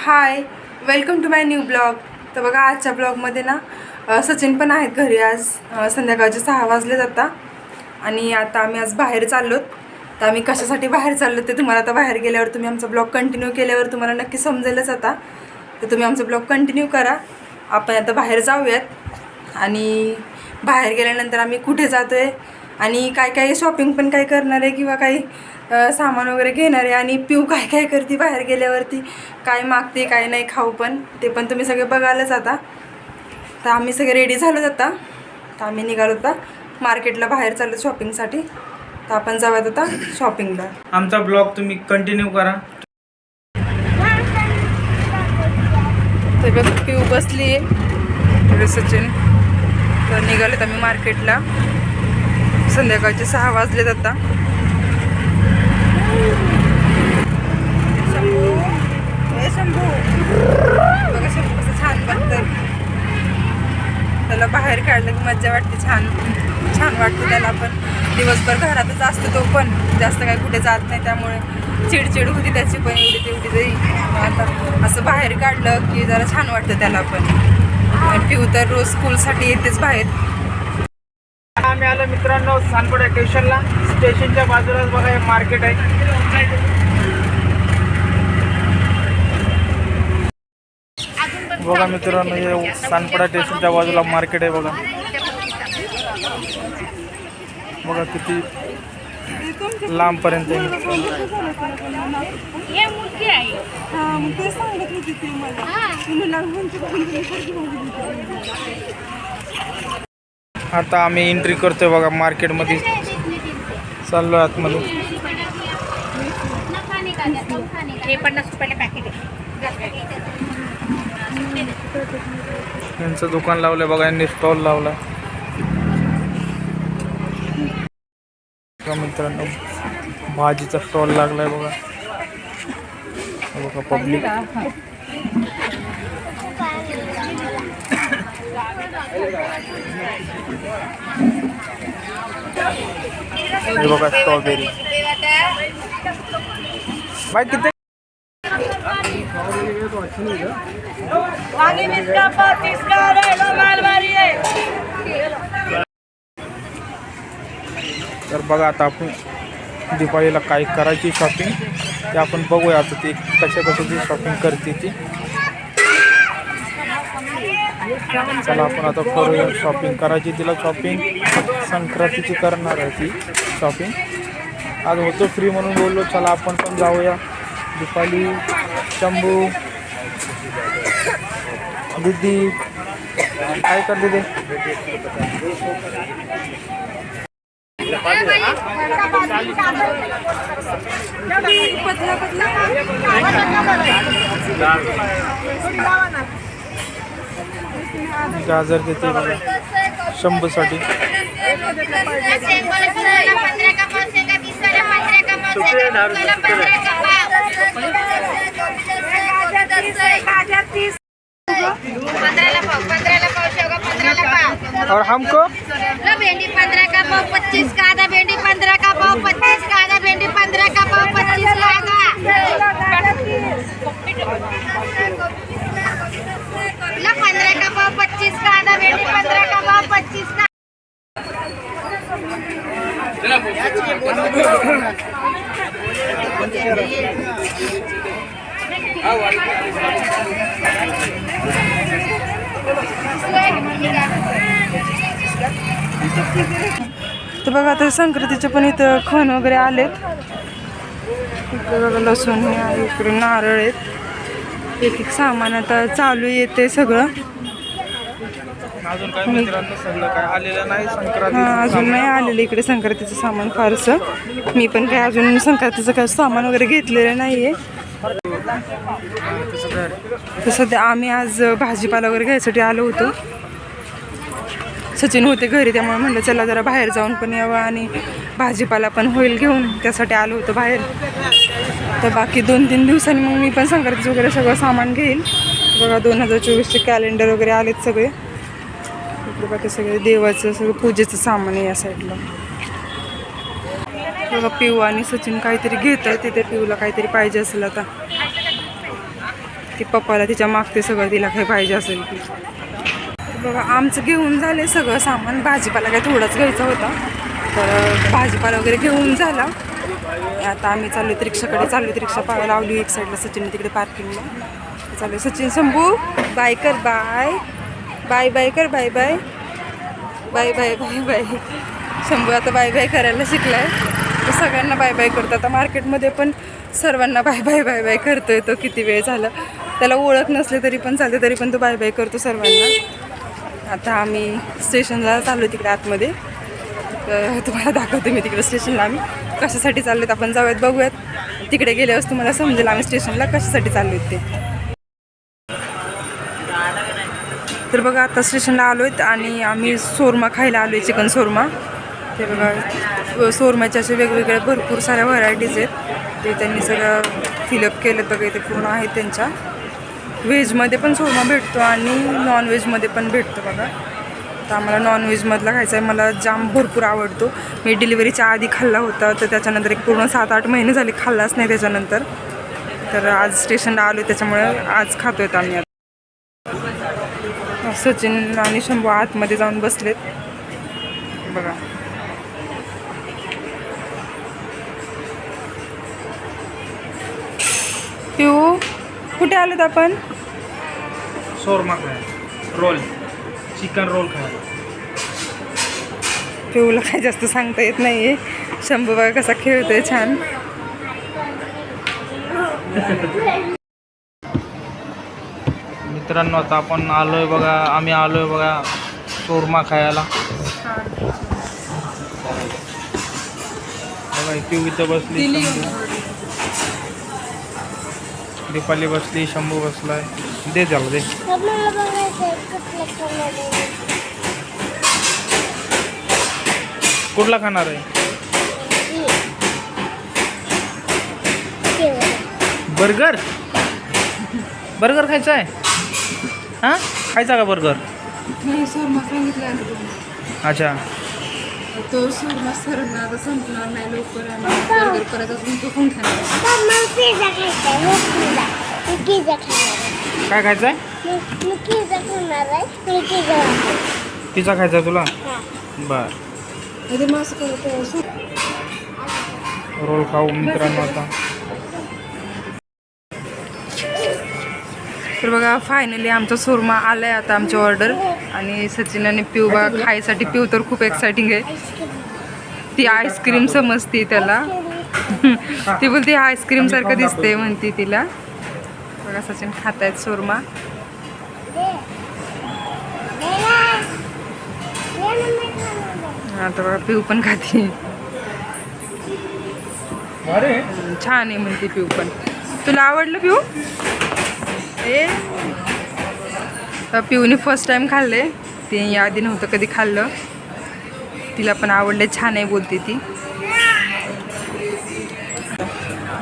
Hi welcome to my new blog तर बघा आजच्या ब्लॉगमध्ये ना सचिन पण आहेत घरी आज. संध्याकाळचे सहा वाजले जाता आणि आता आम्ही आज बाहेर चाललो तर आम्ही कशासाठी बाहेर चाललो ते तुम्हाला आता बाहेर गेल्यावर तुम्ही आमचा ब्लॉग कंटिन्यू केल्यावर तुम्हाला नक्की समजेलच आता. तर तुम्ही आमचा ब्लॉग कंटिन्यू करा. आपण आता बाहेर जाऊयात. आणि बाहेर गेल्यानंतर आम्ही कुठे जातो आहे आणि काय काय शॉपिंग पण काय करणार आहे किंवा काही सामान वगैरे घेणार आहे आणि पिऊ काय काय करते बाहेर गेल्यावरती काय मागते काय नाही खाऊ पण ते पण तुम्ही सगळे बघायलाच आता. तर आम्ही सगळे रेडी झालो आता. तर आम्ही निघालो आता मार्केटला बाहेर चाललो शॉपिंगसाठी तर आपण जाऊयात आता शॉपिंगला आमचा ब्लॉग तुम्ही कंटिन्यू करा. ते बघ पिऊ बसली आहे सचिन तर निघालेत आम्ही मार्केटला संध्याकाळचे सहा वाजलेत आता. शंभू हे शंभू. बघा शंभू कसं छान बघतं त्याला बाहेर काढलं की मज्जा वाटते छान छान वाटतं त्याला पण. दिवसभर घरातच असतो तो पण. जास्त काही कुठे जात नाही त्यामुळे चिडचिड होती त्याची पण एवढी तेवढी तरी. आता असं बाहेर काढलं की जरा छान वाटतं त्याला पण. पिऊ तर रोज स्कूलसाठी येतेच बाहेर. आम्ही आलो मित्रांनो सानपडा स्टेशनला. स्टेशनच्या बाजूलाच बघा हे मार्केट आहे. बघा मित्रांनो हे सानपडा स्टेशनच्या बाजूला मार्केट आहे बघा. बघा किती लांबपर्यंत आहे. आता आम्ही एंट्री करतोय बघा मार्केटमध्ये चाललो आतमध्ये. हे पन्नास रुपयाला पॅकेट आहे. यांचं दुकान लावलंय बघा यांनी स्टॉल लावला. मित्रांनो भाजीचा स्टॉल लागलाय बघा. बघा पब्लिक हे बघा स्ट्रॉबेरी बाई किती तर बघा आता आपण दिवाळीला काय करायची शॉपिंग ते आपण बघूया. आता ती कशा कशाची शॉपिंग करते ती. चला आपण आता करूया शॉपिंग करायची तिला शॉपिंग संक्रांतीची करणार आहे ती शॉपिंग आज होतो फ्री म्हणून बोललो चला आपण पण जाऊया. दीपाली शंभू दीदी. काय कर दीदी? गाजर देते पंधराला पाव और हमको? भेंडी पंद्रह का पाव पच्चीस का, आधा भेंडी पंद्रह का पाव पच्चीस का, आधा भेंडी पंद्रह तर बघा आता संक्रांतीचे पण इथं खण वगैरे आलेत. इकडे बघा लसूण हे आहे इकडे नारळ आहेत. एक एक सामान आता चालू येते सगळं. अजून काय मित्रांनो सगळं काय आलेलं नाही हा संक्रांती अजून नाही आलेलं इकडे संक्रांतीचं सामान फारसं. मी पण काय अजून संक्रांतीचं काय सामान वगैरे घेतलेलं नाही आहे सध्या आम्ही आज भाजीपाला वगैरे घ्यायसाठी आलो होतो. सचिन होते घरी त्यामुळे म्हणलं चला जरा बाहेर जाऊन पण यावं आणि भाजीपाला पण होईल घेऊन. त्यासाठी आलो होतो बाहेर. तर बाकी दोन तीन दिवसांनी मग मी पण संक्रांतीचं वगैरे सगळं सामान घेईल. बघा दोन हजार चोवीसचे कॅलेंडर वगैरे आलेत सगळे. इकडे बाकी सगळे देवाचं सगळं पूजेचं सामान आहे या साईडला बघा पिऊ आणि सचिन काहीतरी घेत आहे तिथे पिऊला काहीतरी पाहिजे असेल आता. ती पप्पाला तिच्या मागते सगळं तिला काही पाहिजे असेल. ती बघा आमचं घेऊन झाले सगळं सामान. भाजीपाला काय थोडाच घ्यायचा होता. तर भाजीपाला वगैरे घेऊन झाला. आता आम्ही चाललो रिक्षाकडे चाललो रिक्षा पाहायला. लावली एक साईडला सचिन तिकडे पार्किंगला चालू सचिन शंभू बाय कर बाय बाय बाय कर bye bye bye bye bye bye Shambhu आता बाय बाय करायला शिकलाय. तो सगळ्यांना बाय बाय करतो. आता मार्केटमध्ये पण सर्वांना बाय बाय बाय बाय करतोय तो. किती वेळ झाला. त्याला ओळख नसले तरी पण चालते तरी पण तो बाय बाय करतो सर्वांना. आता आम्ही स्टेशनला चाललो तिकडे आतमध्ये. तर तुम्हाला दाखवते मी तिकडे स्टेशनला आम्ही. कशासाठी चाललो आहेत आपण जाऊयात बघूयात. तिकडे गेल्यावर तुम्हाला समजेल आम्ही स्टेशनला कशासाठी चाललो ते. तर बघा आता स्टेशनला आलो आहेत आणि आम्ही सोरमा खायला आलो आहे चिकन सोरमा. ते बघा सोरम्याच्या असे वेगवेगळ्या भरपूर साऱ्या व्हरायटीज आहेत. ते त्यांनी सगळं फिलअप केलं बघा इथे पूर्ण आहेत त्यांच्या. व्हेजमध्ये पण सोरमा भेटतो आणि नॉनव्हेजमध्ये पण भेटतो बघा. तर आम्हाला नॉनव्हेजमधला खायचा आहे. मला जाम भरपूर आवडतो. मी डिलिव्हरीच्या आधी खाल्ला होता तर त्याच्यानंतर एक पूर्ण सात आठ महिने झाले खाल्लाच नाही त्याच्यानंतर. तर आज स्टेशनला आलो त्याच्यामुळे आज खातो आहेत आम्ही आता. सचिन आणि शंभू आतमध्ये जाऊन बसलेत. बघा. पिऊ? कुठे आलोत आपण? शोरमा खाय रोल. चिकन रोल खाय पिऊला काही जास्त सांगता येत नाहीये. शंभू बघा कसा खेळतोय छान. मित्रांनो आता आपण आलोय बघा. आम्ही आलोय बघा शोरमा खायला. बघा पिऊ इथं बसली दीपाली बसली शंभू बसलाय. दे त्याला दे. कुठला खाणार आहे? बर्गर? बर्गर खायचा आहे? हां? खायचा का बर्गर? अच्छा. तो सुरमा सरना आता संपणार नाही लवकर बर्गर परत अजून तो कोण खाणार काय खायचं आहे पिझ्झा. खायचा आहे तुला? बर. करतो रोल खाऊ मित्रांनो आता. तर बघा फायनली आमचा सुरमा आलाय आता आमची ऑर्डर आणि सचिन आणि पिऊ बघा खायसाठी पिऊ तर खूप एक्साइटिंग आहे. ती आईस्क्रीम समजते त्याला. ती बोलते आईस्क्रीम सारखं दिसते म्हणते तिला. बघा सचिन खात आहेत सुरमा आता बघा पिऊ पण खाते. छान आहे म्हणते पिऊ पण. तुला आवडलं पिऊ? ए. पिऊने फर्स्ट टाइम खाल्ले. ते याआधी नव्हतं कधी खाल्लं. तिला पण आवडले छान आहे बोलते ती.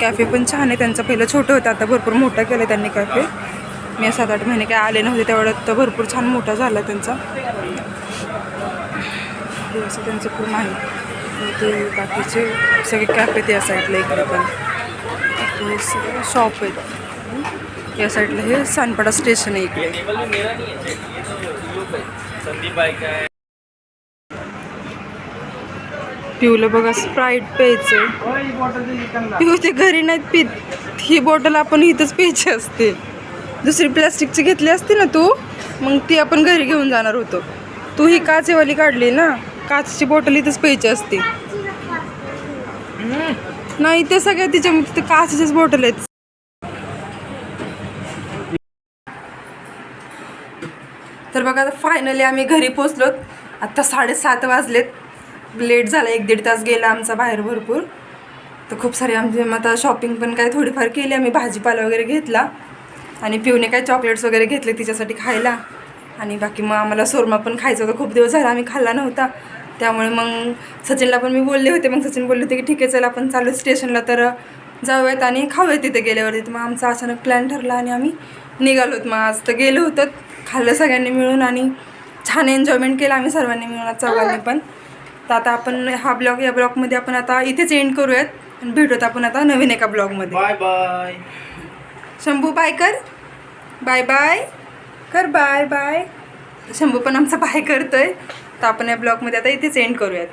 कॅफे पण छान आहे. त्यांचं पहिलं छोटं होतं आता भरपूर मोठं केलं त्यांनी कॅफे मी सात आठ महिने काय आले नव्हते तेवढ्यात तर भरपूर छान मोठा झाला त्यांचा. असं त्यांचं पूर्ण आहे. ते बाकीचे सगळे कॅफे त्या साईडला इकडे पण. सगळं शॉप आहेत. या साईडला हे सानपाडा स्टेशन आहे इकडे. पिऊला बघा स्प्राईट प्यायचं. पिऊ ते घरी नाहीत पित. ही बॉटल आपण इथंच प्यायची असते. दुसरी प्लॅस्टिकची घेतली असती ना तू मग ती आपण घरी घेऊन जाणार होतो. तू ही काचेवाली काढली ना काचची बॉटल इथंच प्यायची असते. नाही ते सगळ्या तिच्या काचेच्याच बॉटल आहेत. तर बघा फायनली आम्ही घरी पोचलोत आत्ता साडेसात वाजलेत. लेट झाला एक दीड तास गेला आमचा बाहेर भरपूर. तर खूप सारी आमची मग आता शॉपिंग पण काय थोडीफार केली आम्ही. भाजीपाला वगैरे घेतला. आणि पिऊने काय चॉकलेट्स वगैरे घेतले तिच्यासाठी खायला. आणि बाकी मग आम्हाला सोरमा पण खायचा होता. खूप दिवस झाला आम्ही खाल्ला नव्हता. त्यामुळे मग सचिनला पण मी बोलले होते. मग सचिन बोलले होते की ठीक आहे चल आपण चालू स्टेशनला तर जाऊयात आणि खाऊयात तिथे गेल्यावरती. तिथं मग आमचा अचानक प्लॅन ठरला आणि आम्ही निघालोत. मग आज तर गेलो होतो खाल्लं सगळ्यांनी मिळून आणि छान एन्जॉयमेंट केलं आम्ही सर्वांनी मिळून आज चौघांनी पण. तर आता आपण हा ब्लॉग या ब्लॉगमध्ये आपण आता इथेच एंड करूयात भेटूत आपण आता नवीन एका ब्लॉगमध्ये. Bye bye. शंभू बाय कर. बाय बाय कर बाय बाय शंभू पण आमचा बाय करतोय. तर आपण या ब्लॉगमध्ये आता इथेच एंड करूयात.